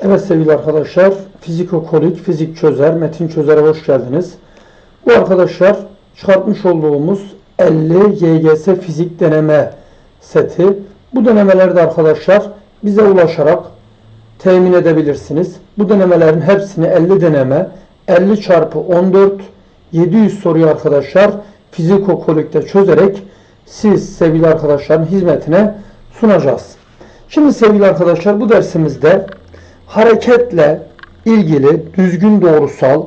Evet sevgili arkadaşlar, fizikokolik, fizik çözer, metin çözere hoş geldiniz. Bu arkadaşlar çıkartmış olduğumuz 50 YGS fizik deneme seti. Bu denemelerde arkadaşlar bize ulaşarak temin edebilirsiniz. Bu denemelerin hepsini 50 deneme, 50 çarpı 14, 700 soruyu arkadaşlar fizikokolikte çözerek siz sevgili arkadaşların hizmetine sunacağız. Şimdi sevgili arkadaşlar bu dersimizde hareketle ilgili düzgün doğrusal,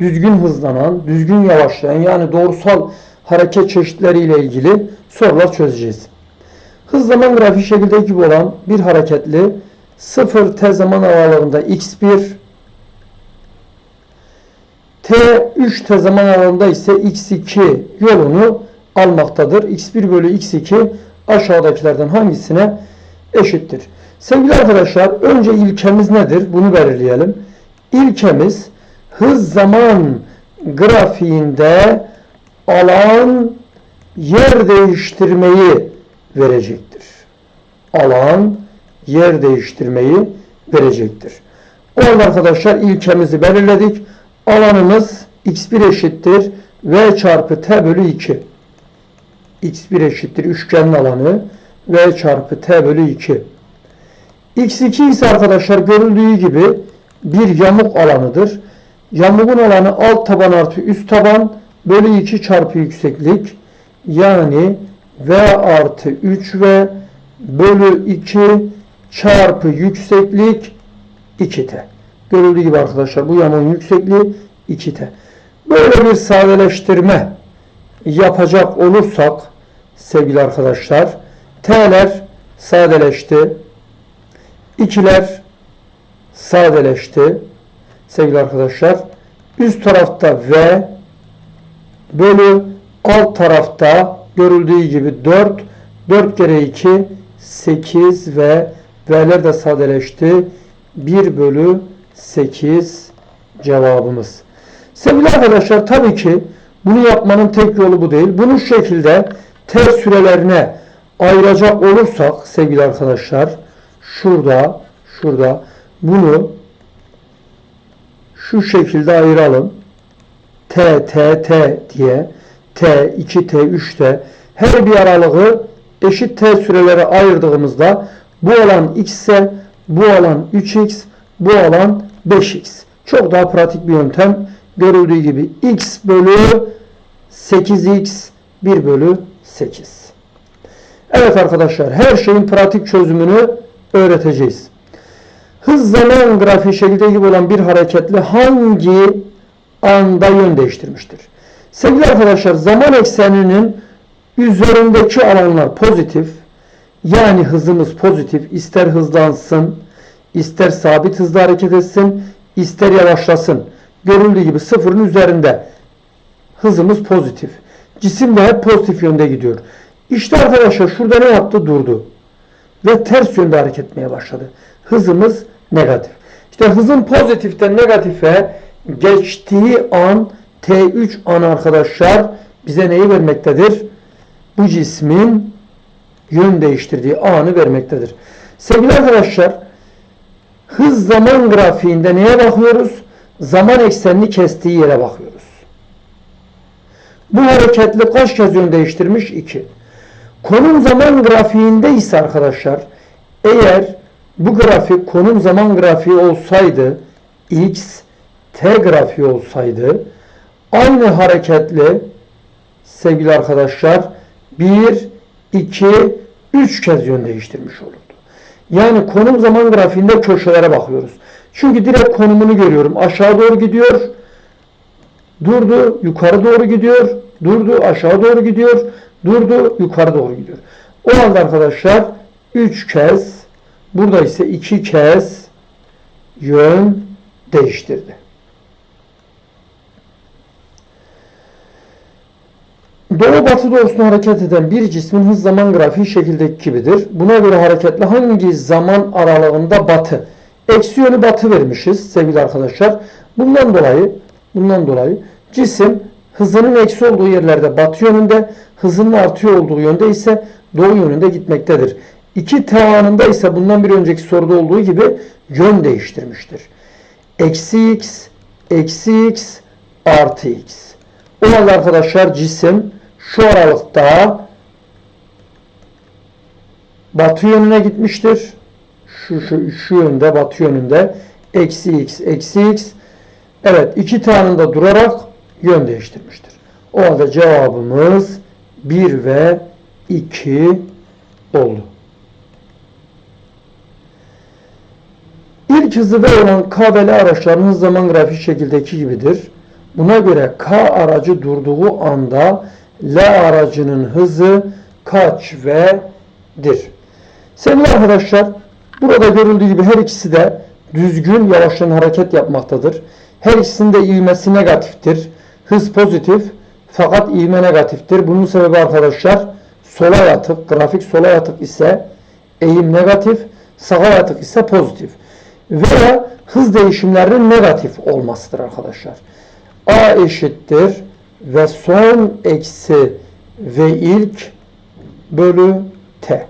düzgün hızlanan, düzgün yavaşlayan yani doğrusal hareket çeşitleriyle ilgili sorular çözeceğiz. Hız zaman grafiği şekilde gibi olan bir hareketli 0 t zaman aralığında x1 t 3 t zaman aralığında ise x2 yolunu almaktadır. x1 bölü x2 aşağıdakilerden hangisine eşittir? Sevgili arkadaşlar önce ilkemiz nedir? Bunu belirleyelim. İlkemiz hız zaman grafiğinde alan yer değiştirmeyi verecektir. Alan yer değiştirmeyi verecektir. O halde arkadaşlar ilkemizi belirledik. Alanımız x1 eşittir v çarpı t bölü 2. x1 eşittir üçgenin alanı v çarpı t bölü 2. X2 ise arkadaşlar görüldüğü gibi bir yamuk alanıdır. Yamuğun alanı alt taban artı üst taban bölü 2 çarpı yükseklik. Yani V artı 3V bölü 2 çarpı yükseklik 2T. Görüldüğü gibi arkadaşlar bu yamuğun yüksekliği 2T. Böyle bir sadeleştirme yapacak olursak sevgili arkadaşlar T'ler sadeleşti. İkiler sadeleşti. Sevgili arkadaşlar. Üst tarafta V bölü alt tarafta görüldüğü gibi 4 4 kere 2 8 ve V'ler de sadeleşti. 1 bölü 8 cevabımız. Sevgili arkadaşlar tabii ki bunu yapmanın tek yolu bu değil. Bunu şu şekilde ters sürelerine ayıracak olursak sevgili arkadaşlar şurada şurada bunu şu şekilde ayıralım. T, T, T diye T, 2T, 3T her bir aralığı eşit T sürelere ayırdığımızda bu alan X ise bu alan 3X bu alan 5X. Çok daha pratik bir yöntem. Görüldüğü gibi X bölü 8X 1 bölü 8. Evet arkadaşlar her şeyin pratik çözümünü öğreteceğiz. Hız zaman grafiği şekilde gibi olan bir hareketli hangi anda yön değiştirmiştir? Sevgili arkadaşlar zaman ekseninin üzerindeki alanlar pozitif. Yani hızımız pozitif. İster hızlansın, ister sabit hızla hareket etsin, ister yavaşlasın. Görüldüğü gibi sıfırın üzerinde hızımız pozitif. Cisim de hep pozitif yönde gidiyor. İşte arkadaşlar şurada ne yaptı? Durdu. Ve ters yönde hareket etmeye başladı. Hızımız negatif. İşte hızın pozitiften negatife geçtiği an T3 an arkadaşlar bize neyi vermektedir? Bu cismin yön değiştirdiği anı vermektedir. Sevgili arkadaşlar hız zaman grafiğinde neye bakıyoruz? Zaman eksenini kestiği yere bakıyoruz. Bu hareketli kaç kez yön değiştirmiş? 2. Konum zaman grafiğinde ise arkadaşlar eğer bu grafik konum zaman grafiği olsaydı x t grafiği olsaydı aynı hareketli sevgili arkadaşlar 1 2 3 kez yön değiştirmiş olurdu. Yani konum zaman grafiğinde köşelere bakıyoruz. Çünkü direkt konumunu görüyorum. Aşağı doğru gidiyor. Durdu, yukarı doğru gidiyor. Durdu, aşağı doğru gidiyor. Durdu, yukarı doğru gidiyor. O halde arkadaşlar 3 kez, burada ise 2 kez yön değiştirdi. Doğu batı doğrusuna hareket eden bir cismin hız zaman grafiği şekildeki gibidir. Buna göre hareketli hangi zaman aralığında batı? Eksi yönü batı vermişiz sevgili arkadaşlar. Bundan dolayı bundan dolayı cisim hızının eksi olduğu yerlerde batı yönünde, hızının artıyor olduğu yönde ise doğu yönünde gitmektedir. 2 t anında ise bundan bir önceki soruda olduğu gibi yön değiştirmiştir. Eksi x, eksi x, artı x. O halde arkadaşlar cisim şu aralıkta batı yönüne gitmiştir. Şu, şu, şu yönde batı yönünde eksi x, eksi x. Evet iki tanında durarak yön değiştirmiştir. O halde cevabımız 1 ve 2 oldu. İlk hızı V olan K ve L araçlarının hız zaman grafiği şekildeki gibidir. Buna göre K aracı durduğu anda L aracının hızı kaç V'dir? Sevgili arkadaşlar, burada görüldüğü gibi her ikisi de düzgün yavaşlayan hareket yapmaktadır. Her ikisinin de ivmesi negatiftir. Hız pozitif fakat ivme negatiftir. Bunun sebebi arkadaşlar sola yatık, grafik sola yatık ise eğim negatif, sağa yatık ise pozitif. Veya hız değişimlerinin negatif olmasıdır arkadaşlar. A eşittir ve son eksi ve ilk bölü t.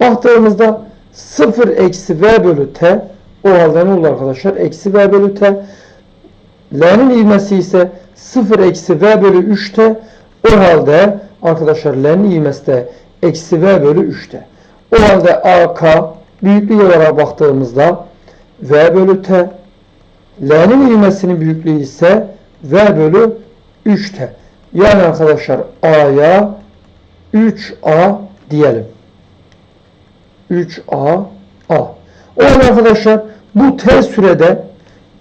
Baktığımızda 0 eksi v bölü t o halde ne olur arkadaşlar? Eksi v bölü t. L'nin ivmesi ise 0 eksi v bölü 3t. O halde arkadaşlar L'nin ivmesi eksi v bölü 3t. O halde AK büyüklüğü olarak baktığımızda v bölü t. L'nin ivmesinin büyüklüğü ise v bölü 3t. Yani arkadaşlar A'ya 3A diyelim. 3A A. O arkadaşlar bu t sürede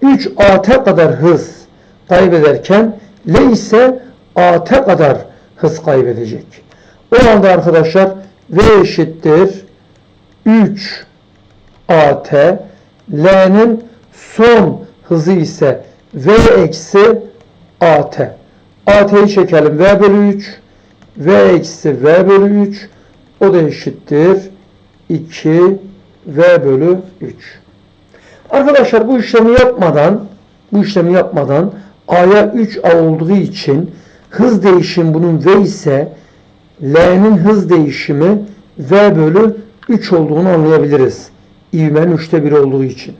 3AT kadar hız kaybederken L ise AT kadar hız kaybedecek. O halde arkadaşlar V eşittir 3 AT L'nin son hızı ise V eksi AT. AT'yi çekelim. V bölü 3 V eksi V bölü 3 o da eşittir 2 V bölü 3. Arkadaşlar bu işlemi yapmadan bu işlemi yapmadan A'ya 3A olduğu için hız değişim bunun V ise L'nin hız değişimi V bölü 3 olduğunu anlayabiliriz. İvmenin 3'te 1 olduğu için.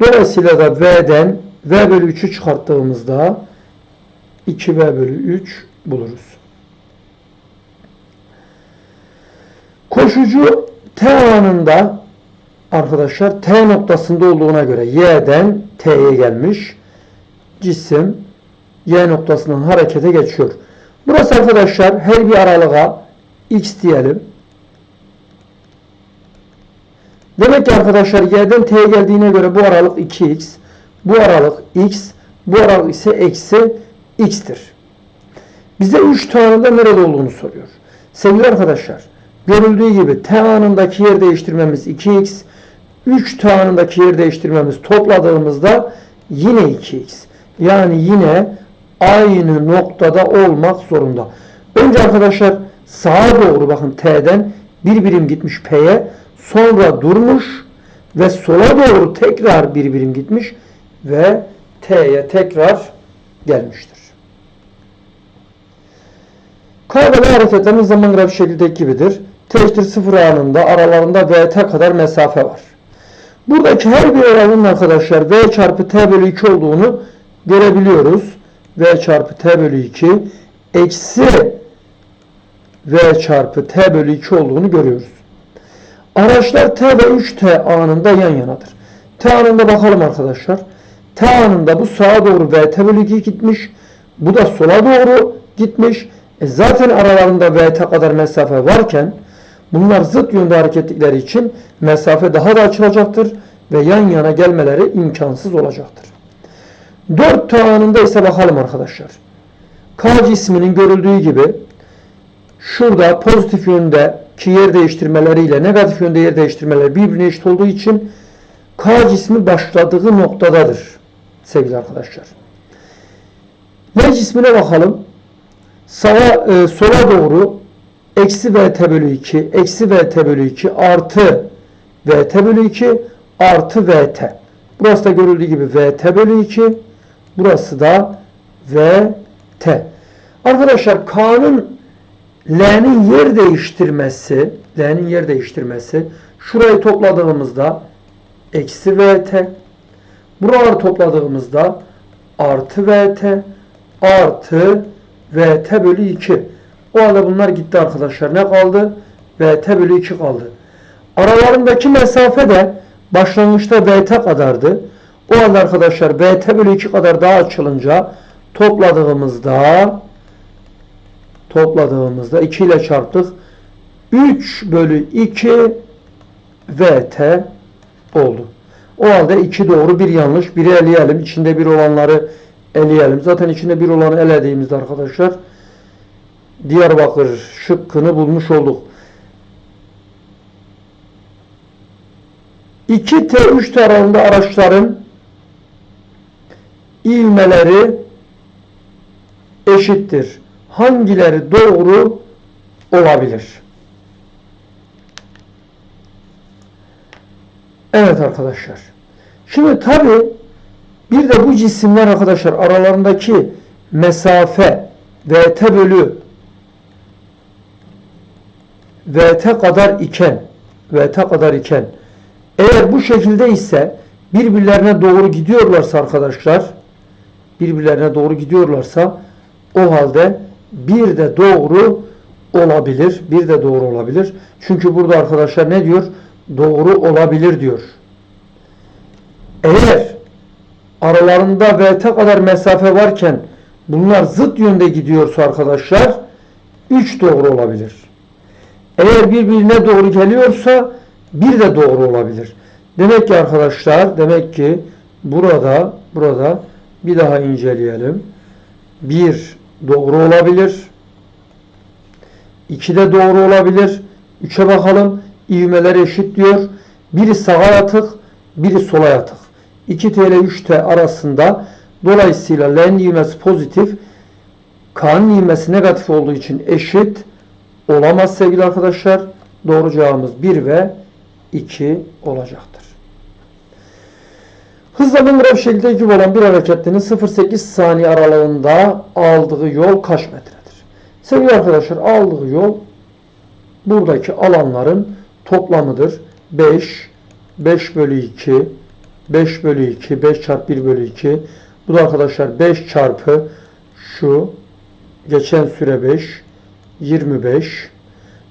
Dolayısıyla da V'den V bölü 3'ü çıkarttığımızda 2V bölü 3 buluruz. Koşucu T anında arkadaşlar T noktasında olduğuna göre Y'den T'ye gelmiş. Cisim Y noktasından harekete geçiyor. Burası arkadaşlar her bir aralığa X diyelim. Demek ki arkadaşlar Y'den T'ye geldiğine göre bu aralık 2X. Bu aralık X. Bu aralık ise eksi X'tir. Bize 3 tanında nerede olduğunu soruyor. Sevgili arkadaşlar görüldüğü gibi T anındaki yer değiştirmemiz 2X. 3 T anındaki yer değiştirmemiz topladığımızda yine 2X. Yani yine aynı noktada olmak zorunda. Önce arkadaşlar sağa doğru bakın T'den bir birim gitmiş P'ye sonra durmuş ve sola doğru tekrar bir birim gitmiş ve T'ye tekrar gelmiştir. Kaybeden hareketlerin zaman grafik şekildeki gibidir. T eşittir 0 anında aralarında VT kadar mesafe var. Buradaki her bir oranın arkadaşlar V çarpı T bölü 2 olduğunu görebiliyoruz. V çarpı T bölü 2 eksi V çarpı T bölü 2 olduğunu görüyoruz. Araçlar T ve 3T anında yan yanadır. T anında bakalım arkadaşlar. T anında bu sağa doğru VT bölü 2 gitmiş. Bu da sola doğru gitmiş. E zaten aralarında VT kadar mesafe varken bunlar zıt yönde hareket ettikleri için mesafe daha da açılacaktır ve yan yana gelmeleri imkansız olacaktır. 4 T anında ise bakalım arkadaşlar. K cisminin görüldüğü gibi şurada pozitif yöndeki yer değiştirmeleriyle negatif yönde yer değiştirmeleri birbirine eşit olduğu için K cismi başladığı noktadadır sevgili arkadaşlar. L cismine bakalım. Sağa, e, sola doğru eksi VT bölü 2, eksi VT bölü 2 artı VT bölü 2 artı VT. Burası da görüldüğü gibi VT bölü 2. Burası da VT. Arkadaşlar K'nın L'nin yer değiştirmesi, L'nin yer değiştirmesi şurayı topladığımızda eksi VT buraları topladığımızda artı VT artı VT bölü 2. O halde bunlar gitti arkadaşlar. Ne kaldı? VT bölü 2 kaldı. Aralarındaki mesafe de başlangıçta VT kadardı. O halde arkadaşlar VT bölü 2 kadar daha açılınca topladığımızda topladığımızda 2 ile çarptık. 3 bölü 2 VT oldu. O halde 2 doğru bir yanlış. Biri eleyelim. İçinde bir olanları eleyelim. Zaten içinde bir olanı elediğimizde arkadaşlar Diyarbakır şıkkını bulmuş olduk. 2T 3T aralığında araçların ivmeleri eşittir. Hangileri doğru olabilir? Evet arkadaşlar. Şimdi tabi bir de bu cisimler arkadaşlar aralarındaki mesafe VT bölü VT kadar iken VT kadar iken eğer bu şekilde ise birbirlerine doğru gidiyorlarsa arkadaşlar birbirlerine doğru gidiyorlarsa o halde bir de doğru olabilir. Bir de doğru olabilir. Çünkü burada arkadaşlar ne diyor? Doğru olabilir diyor. Eğer aralarında VT kadar mesafe varken bunlar zıt yönde gidiyorsa arkadaşlar 3 doğru olabilir. Eğer birbirine doğru geliyorsa bir de doğru olabilir. Demek ki arkadaşlar demek ki burada burada bir daha inceleyelim. Bir doğru olabilir. İki de doğru olabilir. Üçe bakalım. İvmeler eşit diyor. Biri sağa yatık, biri sola yatık. 2T ile 3T arasında dolayısıyla L'nin ivmesi pozitif, K'nın ivmesi negatif olduğu için eşit olamaz sevgili arkadaşlar. Doğru cevabımız 1 ve 2 olacaktır. Hızla bir şekilde olan bir hareketlinin 0-8 saniye aralığında aldığı yol kaç metredir? Sevgili arkadaşlar aldığı yol buradaki alanların toplamıdır. 5, 5 bölü 2, 5 bölü 2, 5 çarpı 1 bölü 2. Bu da arkadaşlar 5 çarpı şu geçen süre 5, 25.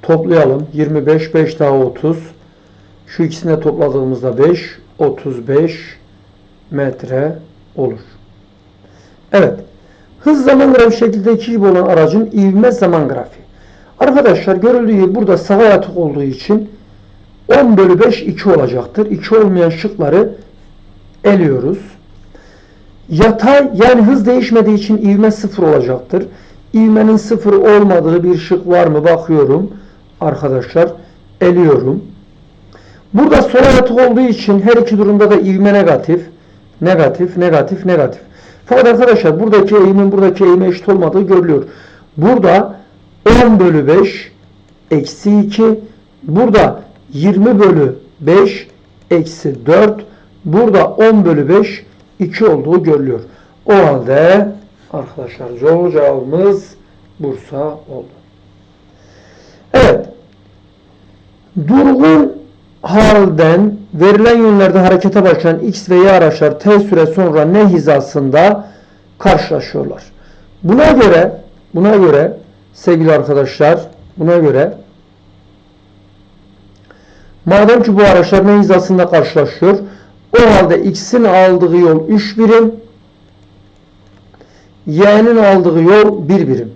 Toplayalım. 25, 5 daha 30. Şu ikisini topladığımızda 5, 35 metre olur. Evet. Hız zaman grafiği şekildeki gibi olan aracın ivme zaman grafiği. Arkadaşlar görüldüğü gibi burada sağa yatık olduğu için 10 bölü 5 2 olacaktır. 2 olmayan şıkları eliyoruz. Yatay yani hız değişmediği için ivme 0 olacaktır. İvmenin 0 olmadığı bir şık var mı bakıyorum. Arkadaşlar eliyorum. Burada sola yatık olduğu için her iki durumda da ivme negatif. Negatif, negatif, negatif. Fakat arkadaşlar buradaki eğimin buradaki eğime eşit olmadığı görülüyor. Burada 10 bölü 5 eksi 2. Burada 20 bölü 5 eksi 4. Burada 10 bölü 5 2 olduğu görülüyor. O halde arkadaşlar doğru cevabımız Bursa oldu. Evet. Durgun halden verilen yönlerde harekete başlayan X ve Y araçlar T süre sonra ne hizasında karşılaşıyorlar. Buna göre buna göre sevgili arkadaşlar buna göre madem ki bu araçlar ne hizasında karşılaşıyor o halde X'in aldığı yol 3 birim Y'nin aldığı yol 1 birim.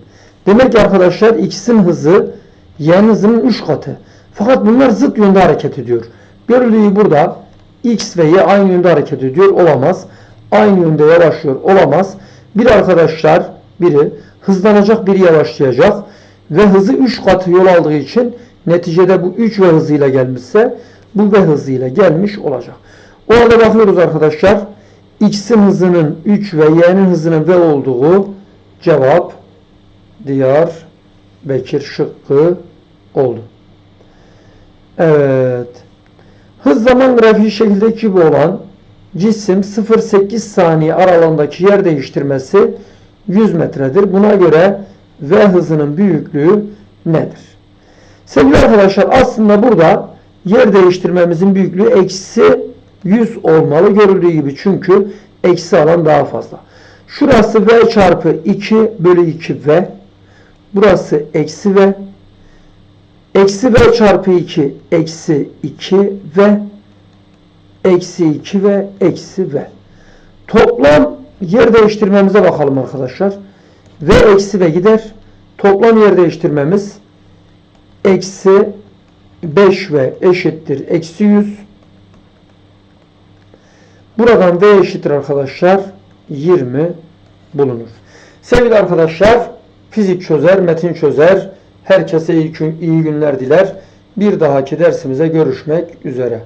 Demek ki arkadaşlar X'in hızı Y'nin hızının 3 katı. Fakat bunlar zıt yönde hareket ediyor. Görüldüğü burada X ve Y aynı yönde hareket ediyor. Olamaz. Aynı yönde yavaşlıyor. Olamaz. Bir arkadaşlar biri hızlanacak biri yavaşlayacak ve hızı 3 katı yol aldığı için neticede bu 3 ve hızıyla gelmişse bu v hızıyla gelmiş olacak. O halde bakıyoruz arkadaşlar. X'in hızının 3 ve Y'nin hızının v olduğu cevap Diyar Bekir şıkkı oldu. Evet. Hız zaman grafiği şekildeki gibi olan cisim 0-8 saniye aralığındaki yer değiştirmesi 100 metredir. Buna göre V hızının büyüklüğü nedir? Sevgili arkadaşlar aslında burada yer değiştirmemizin büyüklüğü eksi 100 olmalı görüldüğü gibi çünkü eksi alan daha fazla. Şurası v çarpı 2 bölü 2 v. Burası eksi v. Eksi v çarpı 2 eksi 2 v. Eksi 2 v eksi v. Toplam yer değiştirmemize bakalım arkadaşlar. V eksi v gider. Toplam yer değiştirmemiz eksi 5v eşittir eksi 100. Buradan v eşittir arkadaşlar 20 bulunur. Sevgili arkadaşlar fizik çözer, metin çözer. Herkese iyi, gün- iyi günler diler. Bir dahaki dersimize görüşmek üzere.